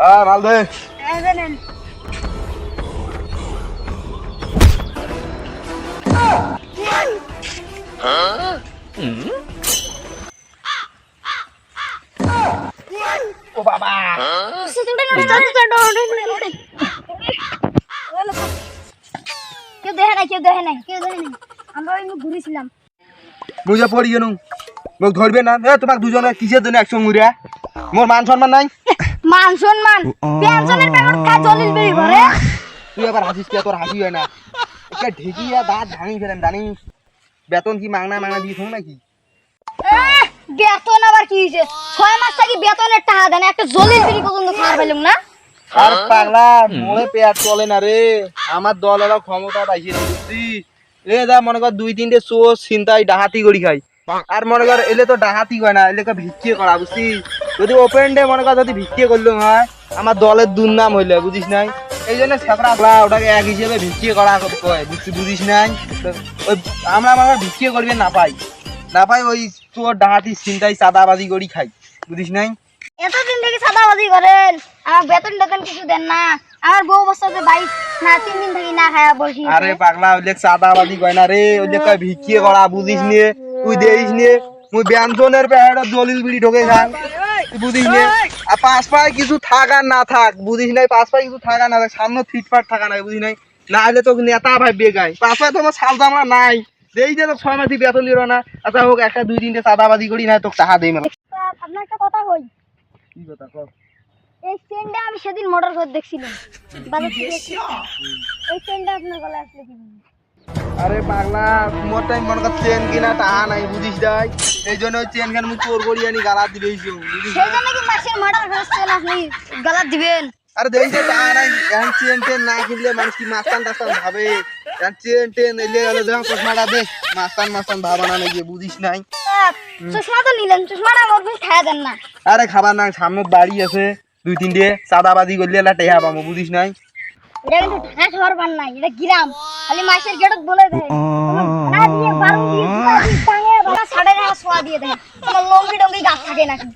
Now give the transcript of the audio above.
হ্যাঁ মাল দে। ও বাবা। কেউ দেখে নাই কেউ দেখে নাই কেউ দেখে নাই। আমরা ওই ঘুরেছিলাম। মুজা পড়ি গেল মোক ধরবে না। এ তোমাক দুজনে কিসের জন্য একসঙ্গে মোর মান সম্মান নাই? মান সম্মান। পেনশনের জলিল বেরি তুই আবার হাসিস কে? তোর হাসি হয় না। একটা ঢেকিয়া দাঁত ভাঙি ফেলেন জানিস? বেতন কি মাংনা মাংনা দিয়ে থাক নাকি বেতন আবার কি হয়েছে ছয় মাস থাকি বেতনের টাকা দেন একটা জলিল পর্যন্ত খাওয়ার পেলাম না? আর পাগলা মোড়ে পেয়ার চলে না রে। আমার দল ক্ষমতা পাইছে বুঝছিস এ যা মনে কর দুই তিনটে চোর চিন্তাই ডাহাতি করি খাই। আর মনে কর এলে তো ডাহাতি করে না এলে ভিক্ষিয়ে করা বুঝছিস যদি ওপেন ডে মনে কর যদি ভিক্ষিয়ে করল হয়? আমার দলের দুর্নাম হইলে বুঝিস নাই? এই জন্য সেপরা ওটাকে এক হিসেবে ভিক্ষিয়ে করা কয় বুঝিস নাই? ওই আমরা আমার ভিক্ষিয়ে করবে না পাই। না পাই ওই তোর ডাহাতি চিন্তাই চাঁদাবাজি করি খাই বুঝিস নাই? এতদিন থেকে সাদাবাজি করেন আমার বেতন টেতন কিছু দেন না। আমার বউ বছর বাইশ না তিন দিন থেকে না খায়া বসি আরে পাগলা ওইলে চাঁদাবাজি কয় না রে ওইলে কয় ভিক্ষিয়ে করা বুঝিস নিয়ে তুই দেখিস নিয়ে মুই ব্যঞ্জনের পেহাড়া দলিল বিড়ি ঢোকে খান বুঝিস নিয়ে আর পাঁচ পায়ে কিছু থাক আর না থাক বুঝিস নাই? পাঁচ পায়ে কিছু থাক আর না থাক সামনে ফিটফাট থাকা নাই বুঝিস নাই? না হলে তো নেতা ভাই বেগাই পাঁচ পায়ে তোমার সাল জামা নাই। দেই যে তো ছয় মাসি বেতন দিল না আচ্ছা হোক একটা দুই তিনটে চাঁদাবাজি করি না তোকে টাকা দেই মেলা আপনার একটা কথা কই? কি কথা কর এই চেনটা আমি সেদিন মোটর করে দেখছিলাম। বাজার থেকে এই চেনটা আপনার গলায় আসলে কি আরে পাগলা মোর টাইম মনে কর চেন কিনা টাকা নাই বুঝিস যাই এই জন্য চেন খান মুখ চোর করি আনি গালা বুঝিস সেই জন্য কি আপনি গলাত দিবেন? আরে যে টাকা নাই এখন চেন টেন না কিনলে মানুষ কি মাস্তান টাস্তান ভাবে? এখন চেন টেন এলে গেলে চশমাটা দে মাস্তান মাস্তান ভাবা না নাকি বুঝিস নাই? চশমা তো নিলেন চশমাটা খায়া দেন না। আরে খাবার না সামনে বাড়ি আছে দুই তিনটে চাঁদাবাজি করলে এলা টেহা পাবো বুঝিস নাই? এটা কিন্তু ঢাকা শহর বান নাই, এটা গ্রাম। খালি মাসের গেটত বলে দেয়। না দিয়ে বারো দিয়ে টাঙে বাবা সাড়ে টাকা সোয়া দিয়ে দেয়। তোমার লঙ্গি টঙ্গি গাছ থাকে নাকি